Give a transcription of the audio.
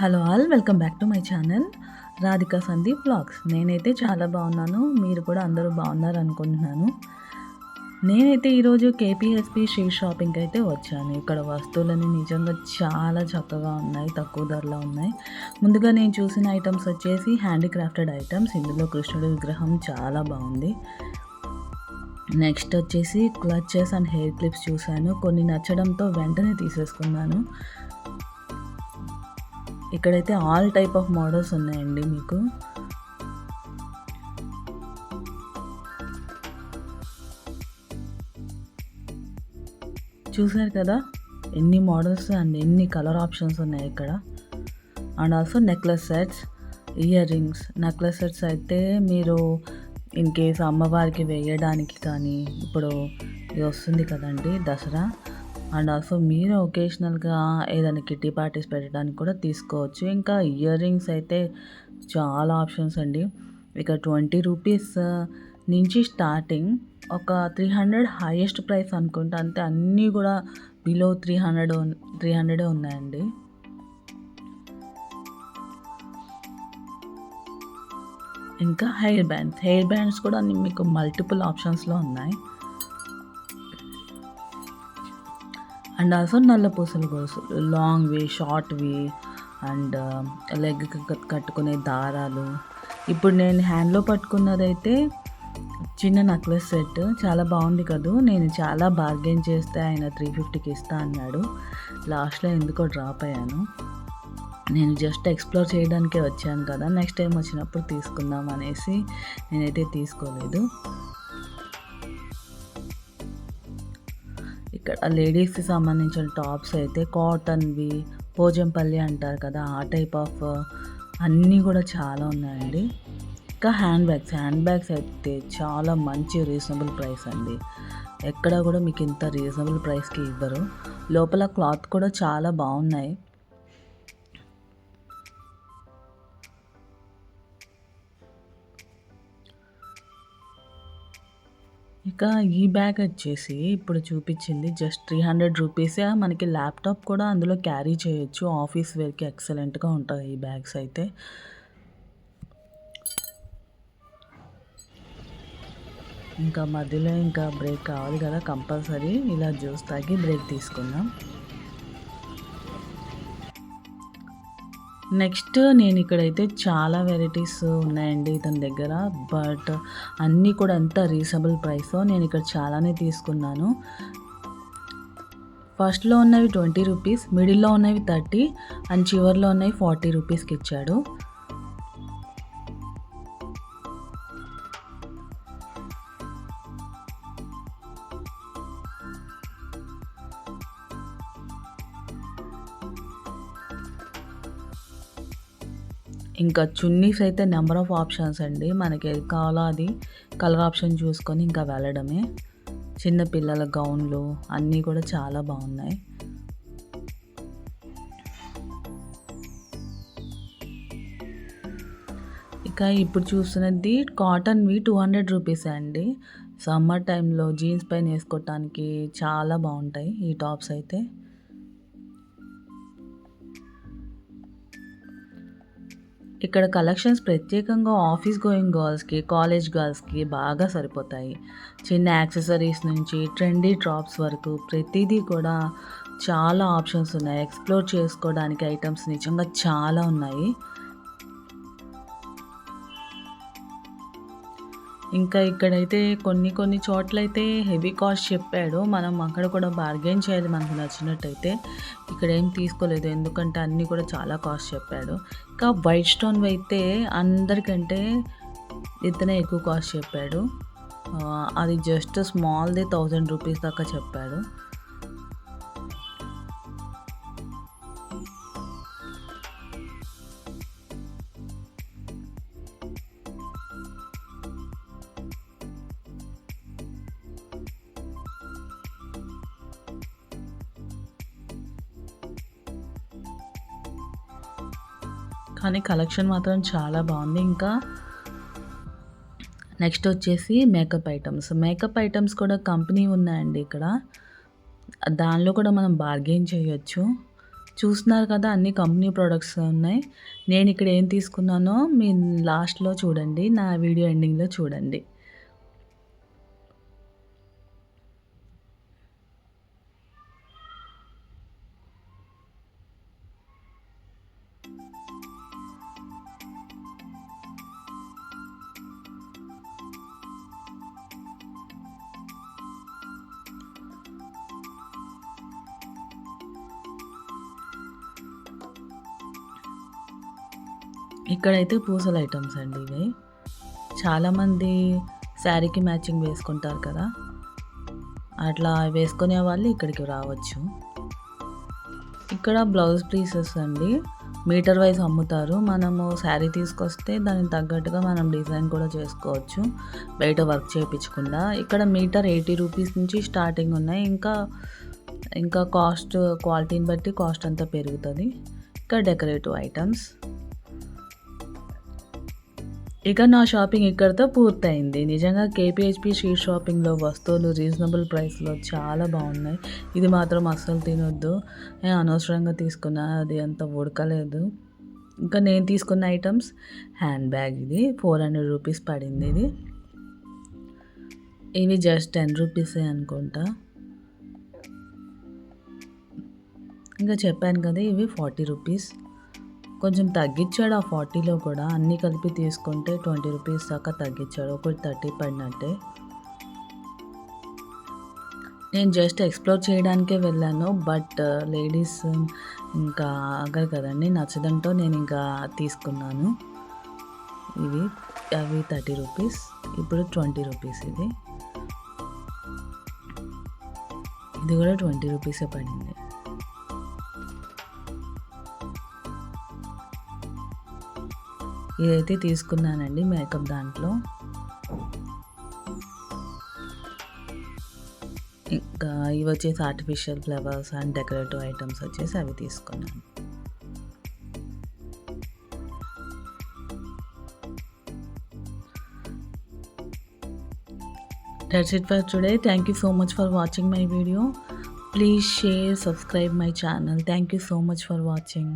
Hello all welcome back to my channel Radhika Sandeep blogs నేనైతే చాలా బాగున్నాను మీరు కూడా అందరూ బాగున్నారు అనుకుంటున్నాను. నేనైతే ఈరోజు కేపీఎస్పి షీ షాపింగ్కి అయితే వచ్చాను. ఇక్కడ వస్తువులన్నీ నిజంగా చాలా చక్కగా ఉన్నాయి తక్కువ ధరలో ఉన్నాయి. ముందుగా నేను చూసిన ఐటమ్స్ వచ్చేసి హ్యాండీక్రాఫ్టెడ్ ఐటమ్స్ ఇందులో కృష్ణుడి విగ్రహం చాలా బాగుంది. నెక్స్ట్ వచ్చేసి క్లచెస్ అండ్ హెయిర్ క్లిప్స్ చూశాను. కొన్ని నచ్చడంతో వెంటనే తీసేసుకున్నాను. ఇక్కడైతే ఆల్ టైప్ ఆఫ్ మోడల్స్ ఉన్నాయండి మీకు. చూసారు కదా? ఎన్ని మోడల్స్ అండ్ ఎన్ని కలర్ ఆప్షన్స్ ఉన్నాయి ఇక్కడ. And also necklace sets earrings. Necklace sets అయితే మీరు ఇన్ కేస్ అమ్మవారికి వేయడానికి కానీ ఇప్పుడు ఇది వస్తుంది కదండి దసరా. అండ్ ఆల్సో మీరు ఒకేషనల్గా ఏదైనా కిట్టి పార్టీస్ పెట్టడానికి కూడా తీసుకోవచ్చు. ఇంకా ఇయర్ రింగ్స్ అయితే చాలా ఆప్షన్స్ అండి. ఇక ట్వంటీ రూపీస్ నుంచి స్టార్టింగ్ ఒక త్రీ హండ్రెడ్ హైయెస్ట్ ప్రైస్ అనుకుంటా. అంతే అన్నీ కూడా బిలో త్రీ హండ్రెడ్ త్రీ హండ్రెడే ఉన్నాయండి. ఇంకా హెయిర్ బ్యాండ్స్. హెయిర్ బ్యాండ్స్ కూడా మీకు మల్టిపుల్ ఆప్షన్స్లో ఉన్నాయి. అండ్ ఆల్సో నల్ల పూసలు గొలుసు లాంగ్వి షార్ట్వి అండ్ లెగ్ కట్టుకునే దారాలు. ఇప్పుడు నేను హ్యాండ్లో పట్టుకున్నదైతే చిన్న నెక్లెస్ సెట్ చాలా బాగుంది కదూ. నేను చాలా బార్గెన్ చేస్తే ఆయన త్రీ ఫిఫ్టీకి ఇస్తా అన్నాడు. లాస్ట్లో ఎందుకో డ్రాప్ అయ్యాను. నేను జస్ట్ ఎక్స్ప్లోర్ చేయడానికే వచ్చాను కదా. నెక్స్ట్ టైం వచ్చినప్పుడు తీసుకుందాం అనేసి నేనైతే తీసుకోలేదు. ఇక్కడ లేడీస్కి సంబంధించిన టాప్స్ అయితే కాటన్వి పోజంపల్లి అంటారు కదా ఆ టైప్ ఆఫ్ అన్నీ కూడా చాలా ఉన్నాయండి. ఇంకా హ్యాండ్ బ్యాగ్స్ హ్యాండ్ బ్యాగ్స్ అయితే చాలా మంచి రీజనబుల్ ప్రైస్ అండి. ఎక్కడ కూడా మీకు ఇంత రీజనబుల్ ప్రైస్కి ఇవ్వరు. లోపల క్లాత్ కూడా చాలా బాగున్నాయి. ఇక ఈ బ్యాగ్ వచ్చేసి ఇప్పుడు చూపించింది జస్ట్ త్రీ హండ్రెడ్ రూపీసే మనకి ల్యాప్టాప్ కూడా అందులో క్యారీ చేయొచ్చు. ఆఫీస్ వేర్కి ఎక్సలెంట్గా ఉంటాయి ఈ బ్యాగ్స్ అయితే. ఇంకా మధ్యలో ఇంకా బ్రేక్ కావాలి కదా కంపల్సరీ. ఇలా జ్యూస్ తాగి బ్రేక్ తీసుకుందాం. నెక్స్ట్ నేను ఇక్కడైతే చాలా వెరైటీస్ ఉన్నాయండి ఇతని దగ్గర బట్ అన్నీ కూడా అంత రీజనబుల్ ప్రైస్ నేను ఇక్కడ చాలానే తీసుకున్నాను. ఫస్ట్లో ఉన్నవి ట్వంటీ రూపీస్ మిడిల్లో ఉన్నవి థర్టీ అండ్ చివరిలో ఉన్నవి ఫార్టీ రూపీస్కి ఇచ్చాడు. ఇంకా చున్నీస్ అయితే నెంబర్ ఆఫ్ ఆప్షన్స్ అండి. మనకి ఏది కావాలో అది కలర్ ఆప్షన్ చూసుకొని ఇంకా వెళ్ళడమే. చిన్న పిల్లల గౌన్లు అన్నీ కూడా చాలా బాగున్నాయి. ఇక ఇప్పుడు చూస్తున్నది కాటన్వి టూ హండ్రెడ్ రూపీస్ అండి. సమ్మర్ టైంలో జీన్స్ పైన వేసుకోవటానికి చాలా బాగుంటాయి ఈ టాప్స్ అయితే. ఇక్కడ కలెక్షన్స్ ప్రత్యేకంగా ఆఫీస్ గోయింగ్ గర్ల్స్కి కాలేజ్ గర్ల్స్కి బాగా సరిపోతాయి. చిన్న యాక్సెసరీస్ నుంచి ట్రెండీ డ్రాప్స్ వరకు ప్రతిదీ కూడా చాలా ఆప్షన్స్ ఉన్నాయి. ఎక్స్ప్లోర్ చేసుకోవడానికి ఐటమ్స్ నిజంగా చాలా ఉన్నాయి. ఇంకా ఇక్కడైతే కొన్ని కొన్ని చోట్లయితే హెవీ కాస్ట్ చెప్పాడు. మనం అక్కడ కూడా బార్గెన్ చేయాలి మనకు నచ్చినట్టయితే. ఇక్కడ ఏం తీసుకోలేదు. ఎందుకంటే అన్నీ కూడా చాలా కాస్ట్ చెప్పాడు. ఇంకా వైట్ స్టోన్ అయితే అందరికంటే ఇతనే ఎక్కువ కాస్ట్ చెప్పాడు. అది జస్ట్ స్మాల్ది థౌజండ్ రూపీస్ దాకా చెప్పాడు. కానీ కలెక్షన్ మాత్రం చాలా బాగుంది. ఇంకా నెక్స్ట్ వచ్చేసి మేకప్ ఐటమ్స్. మేకప్ ఐటమ్స్ కూడా కంపెనీ ఉన్నాయండి ఇక్కడ. దానిలో కూడా మనం బార్గెన్ చేయొచ్చు. చూస్తున్నారు కదా అన్ని కంపెనీ ప్రొడక్ట్స్ ఉన్నాయి. నేను ఇక్కడ ఏం తీసుకున్నానో మీ లాస్ట్లో చూడండి నా వీడియో ఎండింగ్లో చూడండి. ఇక్కడైతే పూసల ఐటమ్స్ అండి ఇవి. చాలామంది శారీకి మ్యాచింగ్ వేసుకుంటారు కదా. అట్లా వేసుకునే వాళ్ళు ఇక్కడికి రావచ్చు. ఇక్కడ బ్లౌజ్ పీసెస్ అండి. మీటర్ వైజ్ అమ్ముతారు. మనము శారీ తీసుకొస్తే దానికి తగ్గట్టుగా మనం డిజైన్ కూడా చేసుకోవచ్చు. బయట వర్క్ చేయించకుండా. ఇక్కడ మీటర్ ఎయిటీ రూపీస్ నుంచి స్టార్టింగ్ ఉన్నాయి. ఇంకా ఇంకా కాస్ట్ క్వాలిటీని బట్టి కాస్ట్ అంతా పెరుగుతుంది. ఇక్కడ డెకరేటివ్ ఐటమ్స్ ఇక నా షాపింగ్ ఇక్కడితో పూర్తయింది. నిజంగా కేపీహెచ్పి స్ట్రీట్ షాపింగ్లో వస్తువులు రీజనబుల్ ప్రైస్లో చాలా బాగున్నాయి. ఇది మాత్రం అస్సలు తినొద్దు. నేను అనవసరంగా తీసుకున్నా అది అంత ఉడకలేదు. ఇంకా నేను తీసుకున్న ఐటమ్స్ హ్యాండ్ బ్యాగ్ ఇది ఫోర్ హండ్రెడ్ రూపీస్ పడింది ఇది. ఇవి జస్ట్ టెన్ రూపీసే అనుకుంటా. ఇంకా చెప్పాను కదా ఇవి ఫార్టీ రూపీస్ కొంచెం తగ్గించాడు ఆ ఫార్టీలో కూడా. అన్నీ కలిపి తీసుకుంటే ట్వంటీ రూపీస్ దాకా తగ్గించాడు. ఒకటి థర్టీ పడినట్టే. నేను జస్ట్ ఎక్స్ప్లోర్ చేయడానికే వెళ్ళాను. బట్ uh, లేడీస్ ఇంకా ఆగరు కదండి. నచ్చడంతో నేను ఇంకా తీసుకున్నాను. ఇవి అవి థర్టీ రూపీస్. ఇప్పుడు ట్వంటీ రూపీస్ ఇది. ఇది కూడా ట్వంటీ రూపీసే పడింది. ఇదైతే తీసుకున్నానండి మేకప్ దాంట్లో ఇంకా ఇవి వచ్చేసి artificial flowers and decorative items వచ్చేసి అవి తీసుకున్నాను That's it for today. Thank you so much for watching my video. Please share, subscribe my channel. Thank you so much for watching.